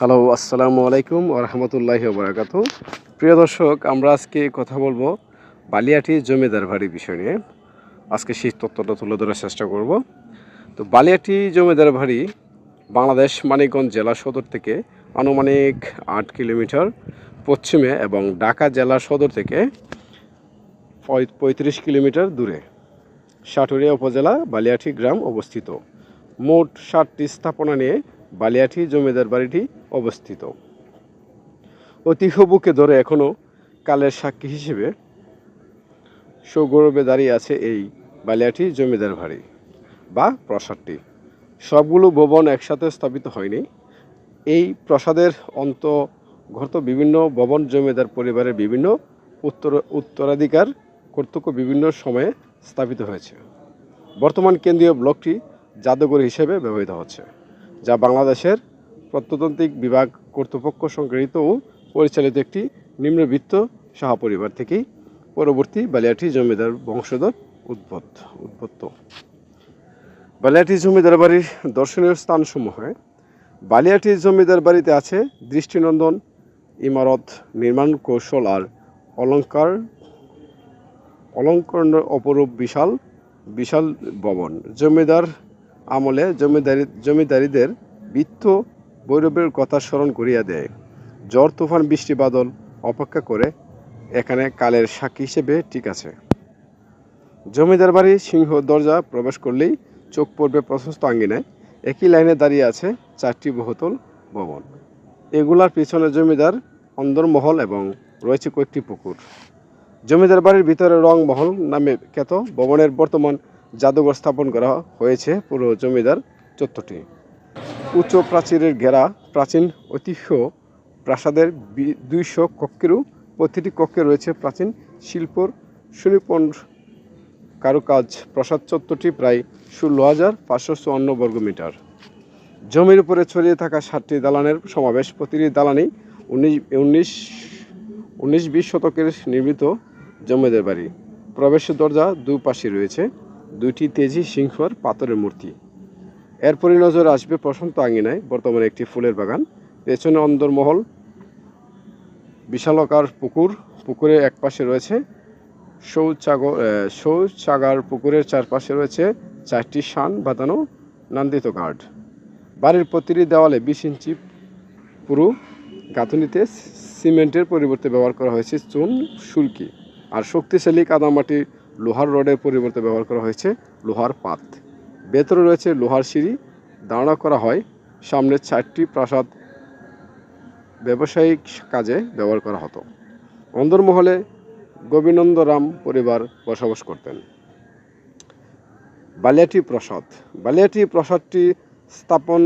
Hello, আসসালামু আলাইকুম রহমতুল্লাহি বারাকাত প্রিয় দর্শক, আমরা আজকে কথা বলব বালিয়াটি জমিদার বাড়ি বিষয় নিয়ে। আজকে সেই তত্ত্বটা তুলে ধরার চেষ্টা করব। তো বালিয়াটি জমিদার বাড়ি বাংলাদেশ মানিকগঞ্জ জেলা সদর থেকে আনুমানিক আট কিলোমিটার পশ্চিমে এবং ঢাকা জেলা সদর থেকে পঁয়ত্রিশ কিলোমিটার দূরে। সাটুরিয়া উপজেলা বালিয়াটি গ্রাম অবস্থিত। মোট ষাটটি স্থাপনা নিয়ে বালিয়াটি জমিদার বাড়িটি অবস্থিত। ঐতিহ্য বুকে ধরে এখনও কালের সাক্ষী হিসেবে সৌগৌরবে দাঁড়িয়ে আছে এই বালিয়াটি জমিদার বাড়ি বা প্রাসাদটি। সবগুলো ভবন একসাথে স্থাপিত হয়নি। এই প্রাসাদের অন্তর্গত বিভিন্ন ভবন জমিদার পরিবারের বিভিন্ন উত্তর, উত্তরাধিকার কর্তৃক বিভিন্ন সময়ে স্থাপিত হয়েছে। বর্তমান কেন্দ্রীয় ব্লকটি জাদুঘর হিসেবে ব্যবহৃত হচ্ছে। যা বাংলাদেশের প্রত্নতান্ত্রিক বিভাগ কর্তৃপক্ষ সংগৃহীত ও পরিচালিত একটি নিম্নবিত্ত সাহা পরিবার থেকেই পরবর্তী বালিয়াটি জমিদার বংশধর উদ্ভূত, উদ্ভত্ত। বালিয়াটি জমিদার বাড়ির দর্শনীয় স্থানসমূহে বালিয়াটি জমিদার বাড়িতে আছে দৃষ্টিনন্দন ইমারত, নির্মাণ কৌশল আর অলঙ্কার, অলঙ্করণের অপরূপ বিশাল বিশাল ভবন। জমিদার আমলে জমিদারি, জমিদারিদের বৃত্ত বৈরবের কথা স্মরণ করিয়া দেয়। ঝড়, তুফান, বৃষ্টি, বাদল অপেক্ষা করে এখানে কালের সাক্ষী হিসেবে ঠিক আছে। জমিদার বাড়ি সিংহ দরজা প্রবেশ করলেই চোখ পড়বে প্রশস্ত আঙ্গিনায়। একই লাইনে দাঁড়িয়ে আছে চারটি বহুতল ভবন। এগুলার পিছনে জমিদার অন্দরমহল এবং রয়েছে কয়েকটি পুকুর। জমিদার বাড়ির ভিতরে রংমহল নামে খ্যাত। ভবনের বর্তমান জাদুঘর স্থাপন করা হয়েছে পুরো জমিদার চত্বরটি। উচ্চ প্রাচীরের ঘেরা প্রাচীন ঐতিহ্য প্রাসাদের দুইশো কক্ষেরও প্রতিটি কক্ষে রয়েছে প্রাচীন শিল্পর সুনিপুণ কারুকাজ। প্রাসাদ চত্বরটি প্রায় ষোলো হাজার পাঁচশো চুয়ান্ন বর্গমিটার জমির উপরে ছড়িয়ে থাকা সাতটি দালানের সমাবেশ। প্রতিটি দালানই উনিশ উনিশ উনিশ বিশ শতকের নির্মিত জমিদার বাড়ি। প্রবেশের দরজা দুপাশে রয়েছে। দুইটি তেজি সিংহর পাথরের মূর্তি। এরপরে নজর আসবে প্রশান্ত আঙ্গিনায় বর্তমানে একটি ফুলের বাগান। পেছনে অন্দরমহল, বিশালকার পুকুর পুকুরের এক পাশে রয়েছে শৌচাগর শৌচাগার পুকুরের চারপাশে রয়েছে চারটি শান বাঁধানো নন্দিত গার্ড। বাড়ির প্রতিটি দেওয়ালে বিশ ইঞ্চি পুরু গাঁথুনিতে সিমেন্টের পরিবর্তে ব্যবহার করা হয়েছে চুন, সুরকি। আর শক্তিশালী কাদামাটি লোহার রডের পরিবর্তে ব্যবহার করা হয়েছে লোহার পাত। ভেতরে রয়েছে লোহার সিঁড়ি। দাঁড়া করা হয়। সামনের চারটি প্রাসাদ ব্যবসায়িক কাজে ব্যবহার করা হতো। অন্দরমহলে গোবিনন্দরাম পরিবার বসবাস করতেন। বালিয়াটি প্রসাদ। বালিয়াটি প্রসাদটি স্থাপন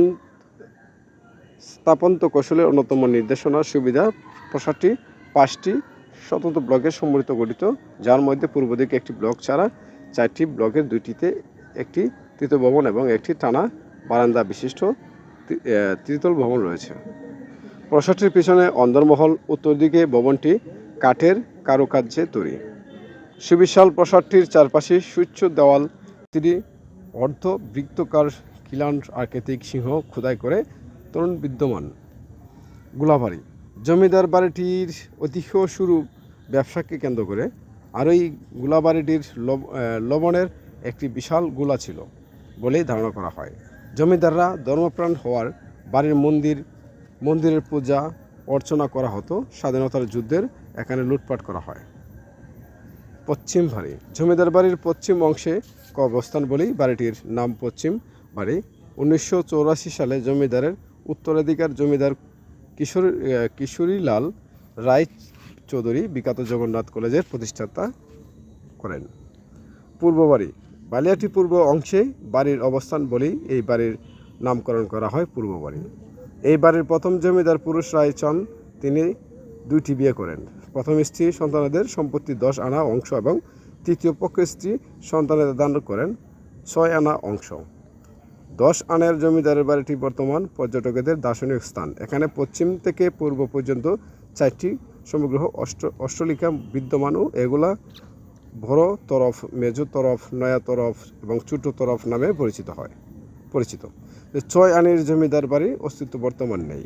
স্থাপন্ত কৌশলের অন্যতম নির্দেশনা সুবিধা প্রসাদটি পাঁচটি স্বতন্ত্র ব্লকে সম্মিলিত গঠিত যার মধ্যে পূর্ব দিকে একটি ব্লক ছাড়া চারটি ব্লকের দুইটিতে একটি তৃতীয় ভবন এবং একটি টানা বারান্দা বিশিষ্ট তি- আহ, ত্রিতল ভবন রয়েছে। প্রসাদটির পিছনে অন্দরমহল উত্তর দিকে ভবনটি কাঠের কারুকার্যে তৈরি। সুবিশাল প্রসাদটির চারপাশে সুচ্চ দেওয়াল তিনি অর্ধ বৃত্তকার খিলান আকৃতিক সিংহ খোদাই করে তরুণ বিদ্যমান। গোলাবাড়ি। জমিদার বাড়িটির ঐতিহ্য শুরু ব্যবসাকে কেন্দ্র করে আর ওই গোলাবাড়িটির বাড়িটির লবণের একটি বিশাল গোলা ছিল বলেই ধারণা করা হয়। জমিদাররা ধর্মপ্রাণ হওয়ার বাড়ির মন্দির, মন্দিরের পূজা অর্চনা করা হতো। স্বাধীনতার যুদ্ধের এখানে লুটপাট করা হয়। পশ্চিম বাড়ি, জমিদার বাড়ির পশ্চিম অংশে অবস্থান বলেই বাড়িটির নাম পশ্চিম বাড়ি। উনিশশো সালে জমিদারের উত্তরাধিকার জমিদার কিশোর কিশোরীলাল রায় চৌধুরী বিখ্যাত জগন্নাথ কলেজের প্রতিষ্ঠাতা করেন। পূর্ব বাড়ি, বালিয়াটি পূর্ব অংশে বাড়ির অবস্থান বলেই এই বাড়ির নামকরণ করা হয় পূর্ব বাড়ি। এই বাড়ির প্রথম জমিদার পুরুষ রায়চন্দ তিনি দুইটি বিয়ে করেন। প্রথম স্ত্রী সন্তানদের সম্পত্তি দশ আনা অংশ এবং তৃতীয় পক্ষের স্ত্রী সন্তানেদের দান করেন ছয় আনা অংশ। দশ আনের জমিদারের বাড়িটি বর্তমান পর্যটকদের দার্শনিক স্থান। এখানে পশ্চিম থেকে পূর্ব পর্যন্ত চারটি সমগ্র অষ্ট অষ্টলিকা বিদ্যমান ও এগুলা বড় তরফ, মেজো তরফ, নয়া তরফ এবং ছোট তরফ নামে পরিচিত হয় পরিচিত। ছয় আনের জমিদার বাড়ি অস্তিত্ব বর্তমান নেই।